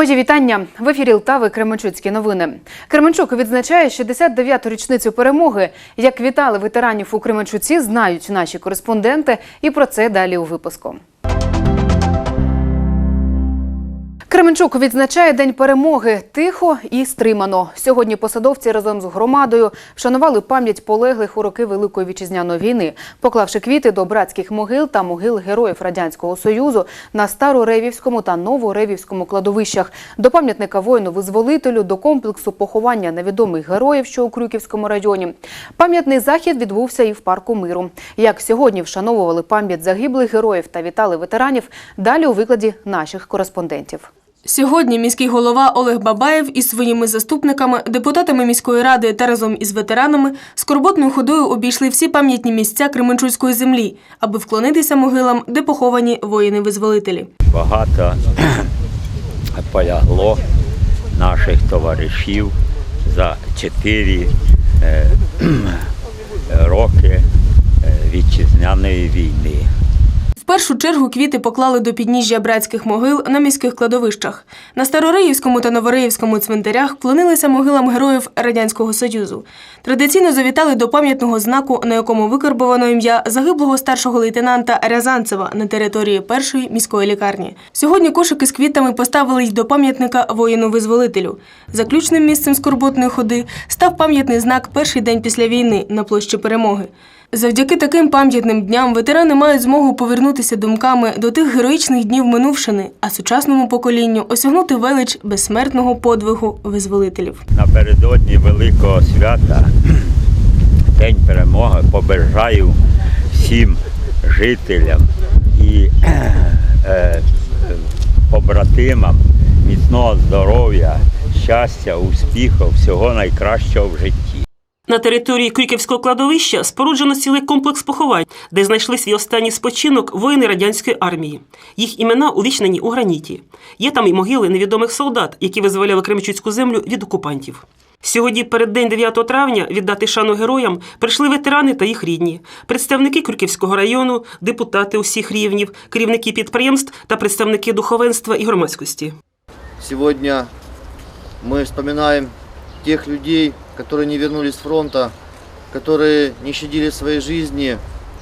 Мої вітання в ефірі Лтави Кременчуцькі новини. Кременчук відзначає 69-ту річницю перемоги. Як вітали ветеранів у Кременчуці, знають наші кореспонденти, і про це далі у випуску. Кременчук відзначає День перемоги тихо і стримано. Сьогодні посадовці разом з громадою вшанували пам'ять полеглих у роки Великої вітчизняної війни, поклавши квіти до братських могил та могил героїв радянського союзу на Староревівському та Новоревівському кладовищах, до пам'ятника воїну-визволителю, до комплексу поховання невідомих героїв, що у Крюківському районі. Пам'ятний захід відбувся і в парку миру. Як сьогодні вшановували пам'ять загиблих героїв та вітали ветеранів, далі у викладі наших кореспондентів. Сьогодні міський голова Олег Бабаєв із своїми заступниками, депутатами міської ради та разом із ветеранами скорботною ходою обійшли всі пам'ятні місця Кременчуцької землі, аби вклонитися могилам, де поховані воїни-визволителі. багато полягло наших товаришів за чотири е, роки е, вітчизняної війни. Першу чергу квіти поклали до підніжжя братських могил на міських кладовищах. На Старореївському та Новореївському цвинтарях вклонилися могилам героїв Радянського Союзу. Традиційно завітали до пам'ятного знаку, на якому викарбовано ім'я загиблого старшого лейтенанта Рязанцева на території першої міської лікарні. Сьогодні кошики з квітами поставили й до пам'ятника воїну-визволителю. Заключним місцем скорботної ходи став пам'ятний знак Перший день після війни на площі перемоги. Завдяки таким пам'ятним дням ветерани мають змогу повернутися думками до тих героїчних днів минувшини, а сучасному поколінню осягнути велич безсмертного подвигу визволителів. Напередодні Великого свята, День перемоги, побажаю всім жителям і е, побратимам міцного здоров'я, щастя, успіху, всього найкращого в житті. На території Крюківського кладовища споруджено цілий комплекс поховань, де знайшли свій останній спочинок воїни радянської армії. Їх імена увічнені у граніті. Є там і могили невідомих солдат, які визволяли Кремчуцьку землю від окупантів. Сьогодні, перед день 9 травня, віддати шану героям прийшли ветерани та їх рідні, представники Крюківського району, депутати усіх рівнів, керівники підприємств та представники духовенства і громадськості. Сегодня мы вспоминаем тех людей, которые не вернулись с фронта, которые не щадили своей жизни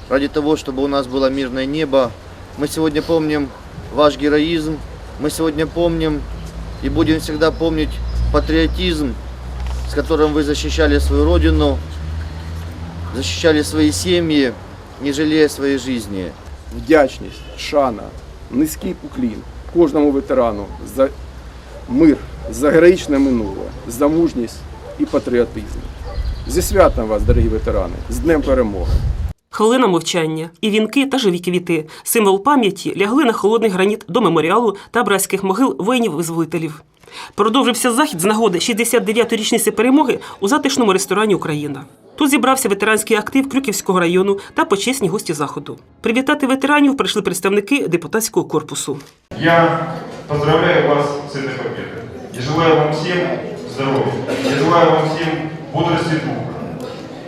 ради того, чтобы у нас было мирное небо. Мы сегодня помним ваш героизм, мы сегодня помним и будем всегда помнить патриотизм, с которым вы защищали свою родину, защищали свои семьи, не жалея своей жизни. вдячність, шана, низький уклін кожному ветерану за мир, за героїчне минуле, за мужність І патріотизм. Зі святом вас, дорогі ветерани, з Днем Перемоги! Хвилина мовчання і вінки та живі квіти, символ пам'яті, лягли на холодний граніт до меморіалу та братських могил воїнів-визволителів. Продовжився захід з нагоди 69-ї річниці перемоги у затишному ресторані Україна. Тут зібрався ветеранський актив Крюківського району та почесні гості заходу. Привітати ветеранів прийшли представники депутатського корпусу. Я поздравляю вас с этой победой. Я желаю вам всем здоровья. Я желаю вам всем бодрости духа.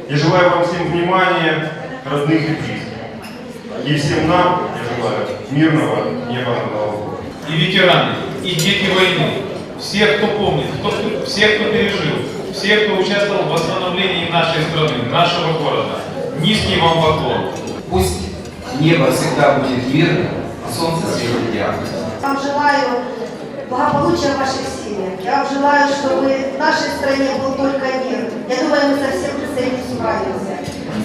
Я желаю вам всем внимания родных и близких. И всем нам я желаю мирного неба над головой. и ветераны, и дети войны, все, кто помнит, кто, все, кто пережил, все, кто участвовал в восстановлении нашей страны, нашего города. Низкий вам поклон. Пусть небо всегда будет мирным, а солнце светит ярко. вам желаю благополучия в ваших семьях. Я вам желаю, чтобы в нашей стране был только мир. Я думаю, мы совсем с этим справимся.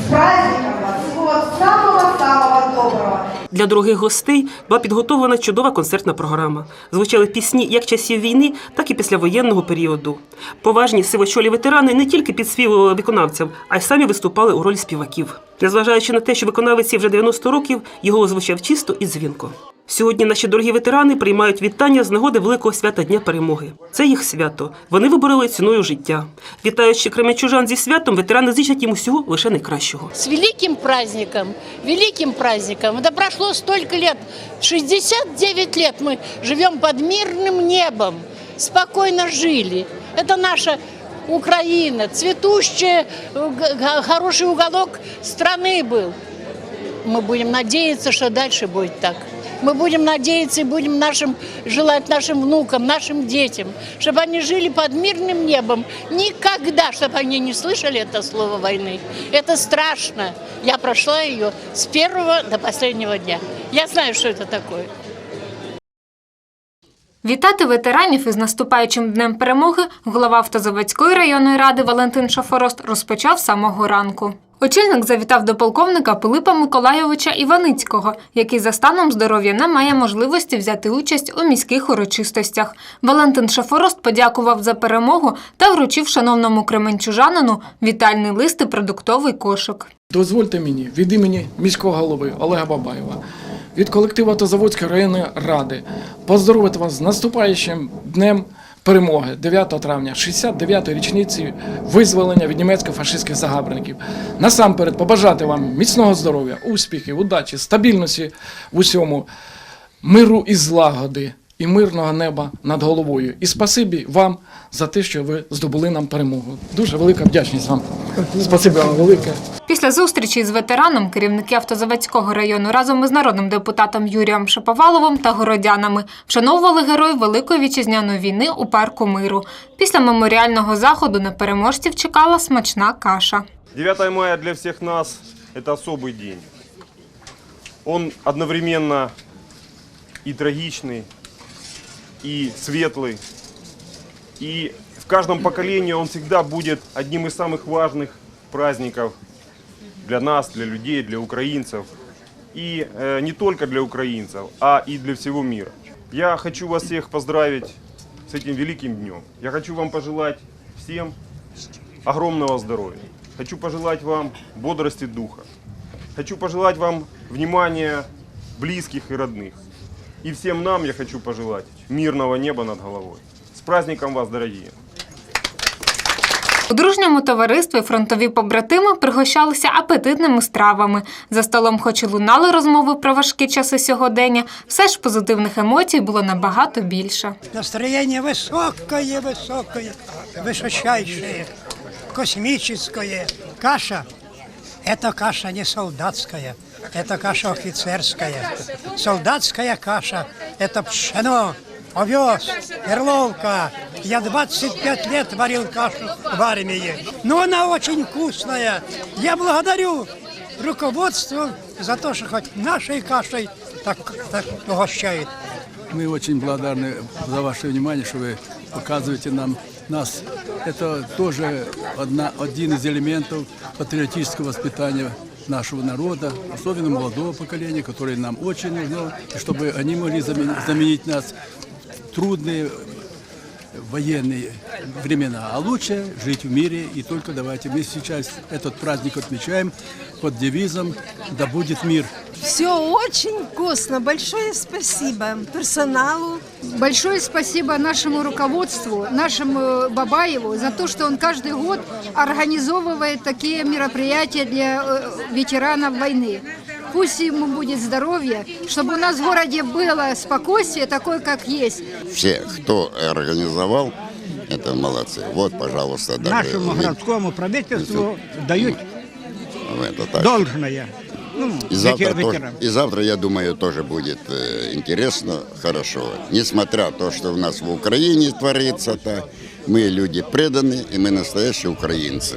С праздником вас! Всего самого-самого доброго! Для дорогих гостей була підготовлена чудова концертна програма. Звучали пісні як часів війни, так і післявоєнного періоду. Поважні сивочолі ветерани не тільки підспівували виконавцям, а й самі виступали у ролі співаків. Незважаючи на те, що виконавиці вже 90 років, його звучав чисто і дзвінко. Сьогодні наші дорогі ветерани приймають вітання з нагоди великого свята Дня перемоги. Це їх свято. Вони вибороли ціною життя. Вітаючи кременчужан зі святом, ветерани зичать їм усього лише найкращого. С великим праздником, великим праздником. Это прошло столько лет, 69 лет мы живем под мирным небом, спокойно жили. Это наша Украина, цветущая, э, г- г- хороший уголок страны был. Мы будем надеяться, что дальше будет так. Мы будем надеяться и будем нашим, желать нашим внукам, нашим детям, чтобы они жили под мирным небом. Никогда, чтобы они не слышали это слово войны. Это страшно. Я прошла ее с первого до последнего дня. Я знаю, что это такое. Вітати ветеранів із наступаючим днем перемоги голова Автозаводської районної ради Валентин Шафорост розпочав самого ранку. Очільник завітав до полковника Пилипа Миколайовича Іваницького, який за станом здоров'я не має можливості взяти участь у міських урочистостях. Валентин Шафорост подякував за перемогу та вручив шановному кременчужанину вітальний лист і продуктовий кошик. Дозвольте мені від імені міського голови Олега Бабаєва, від колективу Тазаводської районної ради. Поздоровити вас з наступаючим днем перемоги. 9 травня, 69-ї річниці визволення від німецько-фашистських загарбників. Насамперед побажати вам міцного здоров'я, успіхів, удачі, стабільності в усьому, миру і злагоди і мирного неба над головою. І спасибі вам за те, що ви здобули нам перемогу. Дуже велика вдячність вам. Спасибі вам велике. Після зустрічі з ветераном керівники Автозаводського району разом із народним депутатом Юрієм Шаповаловим та городянами вшановували героїв Великої вітчизняної війни у парку миру. Після меморіального заходу на переможців чекала смачна каша. 9 мая для всех нас это особый день. Он одновременно и трагичный, и светлый. И в каждом поколении он всегда будет одним из самых важных праздников для нас, для людей, для украинцев. И э, не только для украинцев, а и для всего мира. Я хочу вас всех поздравить с этим великим днем. Я хочу вам пожелать всем огромного здоровья. Хочу пожелать вам бодрости духа. Хочу пожелать вам внимания близких и родных. И всем нам я хочу пожелать мирного неба над головой. С праздником вас, дорогие! У дружньому товаристві фронтові побратими пригощалися апетитними стравами. За столом, хоч і лунали розмови про важкі часи сьогодення, все ж позитивних емоцій було набагато більше. Настроение высокое, высокое, высочайшее, космическое. Каша – это каша не солдатская, это каша офицерская. Солдатская каша – это пшено, овес, перловка. Я 25 лет варил кашу в армии, но она очень вкусная. Я благодарю руководство за то, что хоть нашей кашей так, так угощает. Мы очень благодарны за ваше внимание, что вы показываете нам нас. Это тоже одна, один из элементов патриотического воспитания нашего народа, особенно молодого поколения, которое нам очень нужно, чтобы они могли замен- заменить нас в трудные военные времена. А лучше жить в мире. И только давайте мы сейчас этот праздник отмечаем под девизом «Да будет мир». Все очень вкусно. Большое спасибо персоналу. Большое спасибо нашему руководству, нашему э, Бабаеву за то, что он каждый год организовывает такие мероприятия для э, ветеранов войны. Пусть ему будет здоровье, чтобы у нас в городе было спокойствие такое, как есть. Все, кто организовал, это молодцы. Вот, пожалуйста, даже Нашему вы- городскому правительству дают это так. должное. Ну, И завтра, ветер- тоже- и завтра, я думаю, тоже будет э, интересно, хорошо. Несмотря на то, что у нас в Украине творится-то, мы люди преданные, и мы настоящие украинцы.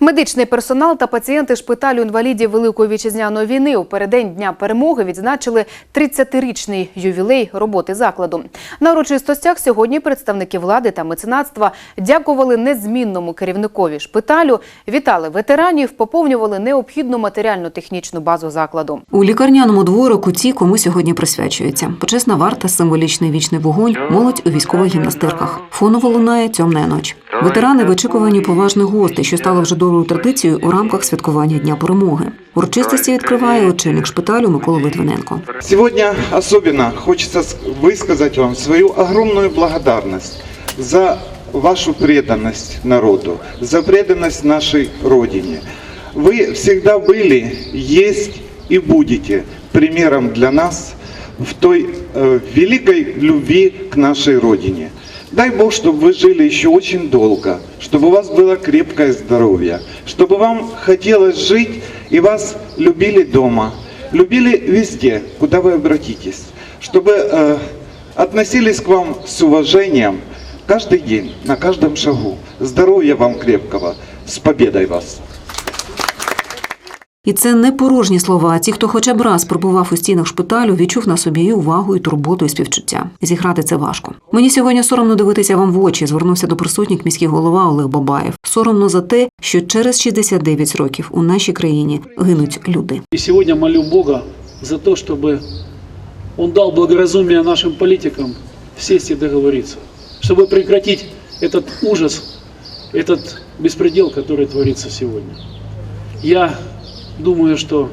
Медичний персонал та пацієнти шпиталю інвалідів Великої вітчизняної війни у переддень Дня перемоги відзначили 30-річний ювілей роботи закладу. На урочистостях сьогодні представники влади та меценатства дякували незмінному керівникові шпиталю, вітали ветеранів, поповнювали необхідну матеріально-технічну базу закладу. У лікарняному дворику ті, кому сьогодні присвячується. Почесна варта, символічний вічний вогонь, молодь у військових гімнастерках. Фоново лунає тьомна ніч. Ветерани в очікуванні поважних гостей, що стало вже доброю традицією у рамках святкування Дня перемоги. Урочистості відкриває очільник шпиталю Микола Литвиненко. Сегодня особенно хочется с- высказать вам свою огромную благодарность за вашу преданность народу, за преданность нашей Родине. Вы всегда были, есть и будете примером для нас в той э, великой любви к нашей Родине. Дай Бог, чтобы вы жили еще очень долго, чтобы у вас было крепкое здоровье, чтобы вам хотелось жить и вас любили дома, любили везде, куда вы обратитесь. чтобы э, относились к вам с уважением каждый день, на каждом шагу. Здоровья вам крепкого, с победой вас! І це не порожні слова. Ті, хто хоча б раз пробував у стінах шпиталю, відчув на собі і увагу, і турботу, і співчуття. Зіграти це важко. Мені сьогодні соромно дивитися вам в очі. Звернувся до присутніх міський голова Олег Бабаєв. Соромно за те, що через 69 років у нашій країні гинуть люди. И сегодня молю Бога за то, чтобы Он дал благоразумие нашим политикам сесть и договориться, чтобы прекратить этот ужас, этот беспредел, который творится сегодня. Я думаю, что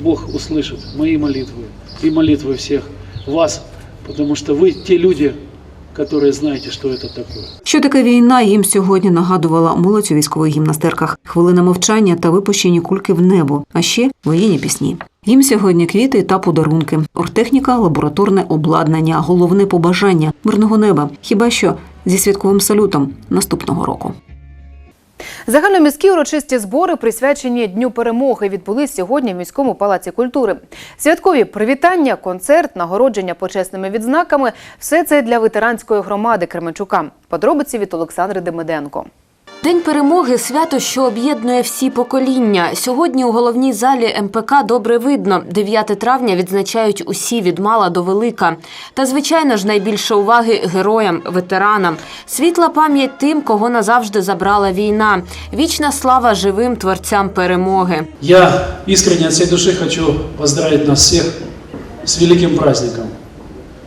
Бог услышит мои молитвы и молитвы всех вас, потому что вы те люди, которые знаете, что это такое. Що таке війна, їм сьогодні нагадувала молодь у військових гімнастерках, хвилина мовчання та випущені кульки в небо, а ще воєнні пісні. Їм сьогодні квіти та подарунки, оргтехніка, лабораторне обладнання, головне побажання мирного неба. Хіба що зі святковим салютом наступного року. Загальноміські урочисті збори, присвячені Дню перемоги, відбулись сьогодні в міському палаці культури. Святкові привітання, концерт, нагородження почесними відзнаками все це для ветеранської громади Кременчука. Подробиці від Олександри Демиденко. День перемоги свято, що об'єднує всі покоління. Сьогодні у головній залі МПК добре видно. 9 травня відзначають усі від мала до велика. Та звичайно ж найбільше уваги героям, ветеранам. Світла пам'ять тим, кого назавжди забрала війна. Вічна слава живим творцям перемоги. Я искренне от всей души хочу поздравить нас всех с великим праздником,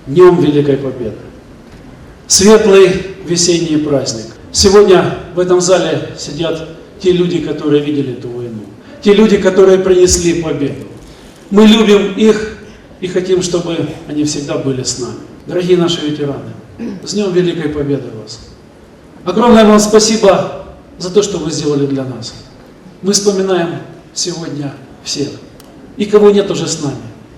Днем Великой Победы. Светлый весенний праздник. Сегодня в этом зале сидят те люди, которые видели эту войну, те люди, которые принесли победу. Мы любим их и хотим, чтобы они всегда были с нами. Дорогие наши ветераны, с Днем Великой Победы вас! Огромное вам спасибо за то, что вы сделали для нас. Мы вспоминаем сегодня всех, и кого нет уже с нами.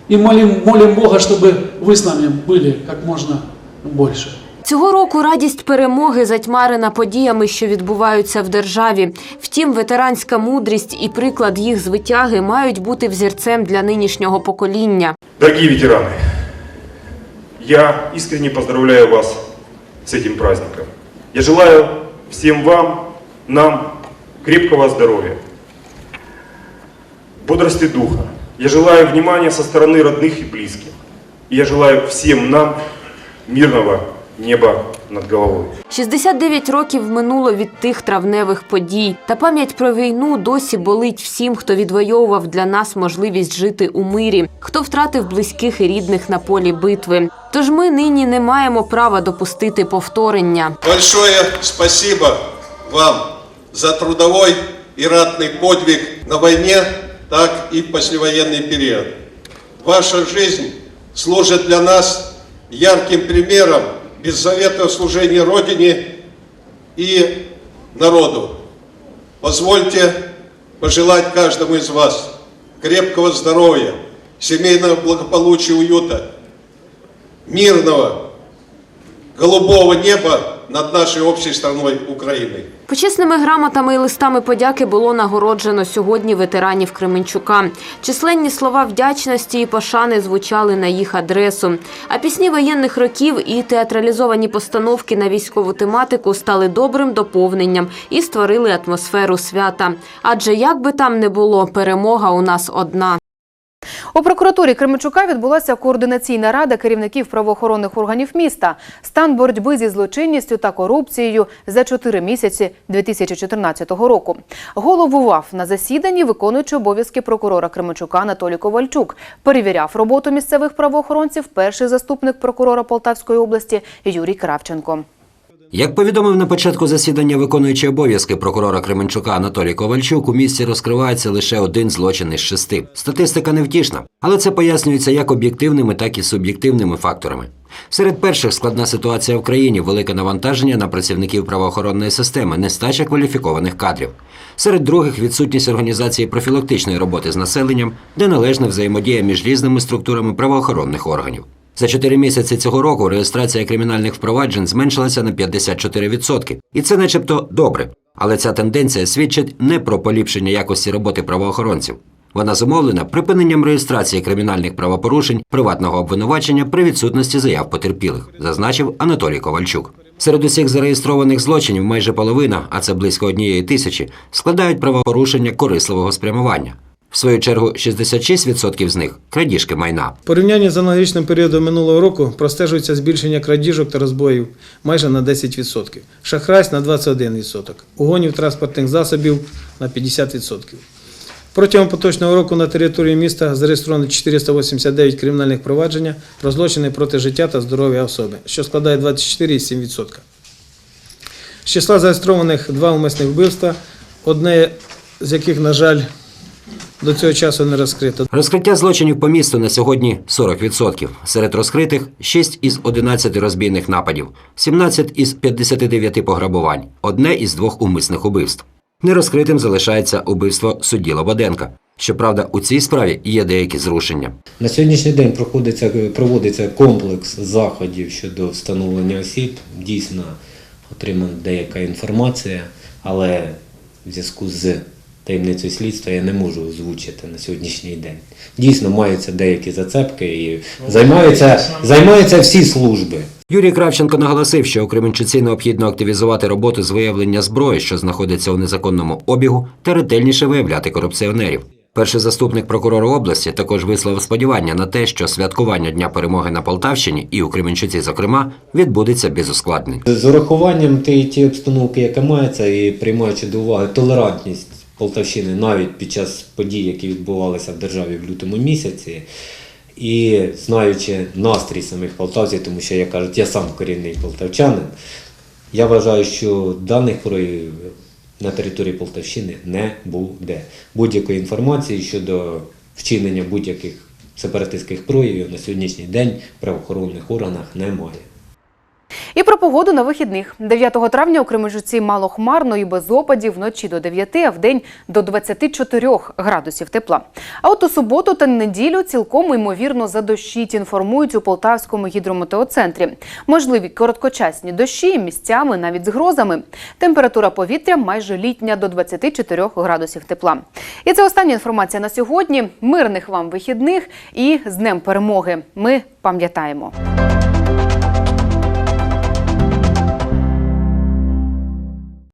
И молим, молим Бога, чтобы вы с нами были как можно больше. Цього року радість перемоги затьмарена подіями, що відбуваються в державі. Втім, ветеранська мудрість і приклад їх звитяги мають бути взірцем для нинішнього покоління. Дорогие ветераны, я искренне поздравляю вас с этим праздником. Я желаю всем вам, нам крепкого здоровья, бодрости духа. Я желаю внимания со стороны родных и близких. И я желаю всем нам мирного неба над головой. 69 років минуло від тих травневих подій. Та пам'ять про війну досі болить всім, хто відвоював для нас можливість жити у мирі, хто втратив близьких і рідних на полі битви. Тож ми нині не маємо права допустити повторення. Большое спасибо вам за трудовой и ратный подвиг на войне, так и в послевоенный период. Ваша жизнь служит для нас ярким примером беззаветного служения Родине и народу. Позвольте пожелать каждому из вас крепкого здоровья, семейного благополучия, уюта, мирного, голубого неба над нашей общей страной Украиной. Почесними грамотами і листами подяки було нагороджено сьогодні ветеранів Кременчука. Численні слова вдячності і пошани звучали на їх адресу. А пісні воєнних років і театралізовані постановки на військову тематику стали добрим доповненням і створили атмосферу свята. Адже як би там не було, перемога у нас одна. У прокуратурі Кременчука відбулася координаційна рада керівників правоохоронних органів міста. Стан боротьби зі злочинністю та корупцією за чотири місяці 2014 року. Головував на засіданні виконуючий обов'язки прокурора Кременчука Анатолій Ковальчук. Перевіряв роботу місцевих правоохоронців перший заступник прокурора Полтавської області Юрій Кравченко. Як повідомив на початку засідання виконуючий обов'язки прокурора Кременчука Анатолій Ковальчук, у місті розкривається лише один злочин із шести. Статистика невтішна, але це пояснюється як об'єктивними, так і суб'єктивними факторами. Серед перших складна ситуація в країні, велике навантаження на працівників правоохоронної системи, нестача кваліфікованих кадрів. Серед других відсутність організації профілактичної роботи з населенням, неналежна взаємодія між різними структурами правоохоронних органів. За чотири місяці цього року реєстрація кримінальних впроваджень зменшилася на 54%. І це начебто добре. Але ця тенденція свідчить не про поліпшення якості роботи правоохоронців. Вона зумовлена припиненням реєстрації кримінальних правопорушень, приватного обвинувачення при відсутності заяв потерпілих, зазначив Анатолій Ковальчук. Серед усіх зареєстрованих злочинів майже половина, а це близько однієї тисячі, складають правопорушення корисливого спрямування. В свою чергу, 66% з них крадіжки майна. В порівнянні з аналогічним періодом минулого року простежується збільшення крадіжок та розбоїв майже на 10%, шахрайств на 21%, угонів транспортних засобів на 50%. Протягом поточного року на території міста зареєстровано 489 кримінальних провадження про злочини проти життя та здоров'я особи, що складає 24,7%. З числа зареєстрованих два умисних вбивства, одне з яких, на жаль, до цього часу не розкрито. Розкриття злочинів по місту на сьогодні 40%. Серед розкритих 6 із 11 розбійних нападів, 17 із 59 пограбувань, одне із двох умисних убивств. Нерозкритим залишається убивство судді Лободенка. Щоправда, у цій справі є деякі зрушення. На сьогоднішній день проходиться, проводиться комплекс заходів щодо встановлення осіб. Дійсно отримана деяка інформація, але в зв'язку з таємницею слідства я не можу озвучити на сьогоднішній день. Дійсно, маються деякі зацепки і займаються, займаються всі служби. Юрій Кравченко наголосив, що у Кременчуці необхідно активізувати роботу з виявлення зброї, що знаходиться у незаконному обігу, та ретельніше виявляти корупціонерів. Перший заступник прокурора області також висловив сподівання на те, що святкування Дня перемоги на Полтавщині і у Кременчуці, зокрема, відбудеться без ускладнень. З урахуванням тієї ті обстановки, яка мається, і приймаючи до уваги толерантність Полтавщини навіть під час подій, які відбувалися в державі в лютому місяці, і знаючи настрій самих полтавців, тому що я кажуть, я сам корінний полтавчанин, я вважаю, що даних проявів на території Полтавщини не буде. Будь-якої інформації щодо вчинення будь-яких сепаратистських проявів на сьогоднішній день в правоохоронних органах немає. І про погоду на вихідних. 9 травня у Кременчуці мало хмарно і без опадів вночі до 9, а вдень до 24 градусів тепла. А от у суботу та неділю цілком ймовірно задощить, інформують у Полтавському гідрометеоцентрі. Можливі короткочасні дощі місцями навіть з грозами. Температура повітря майже літня до 24 градусів тепла. І це остання інформація на сьогодні. Мирних вам вихідних і з Днем перемоги. Ми пам'ятаємо.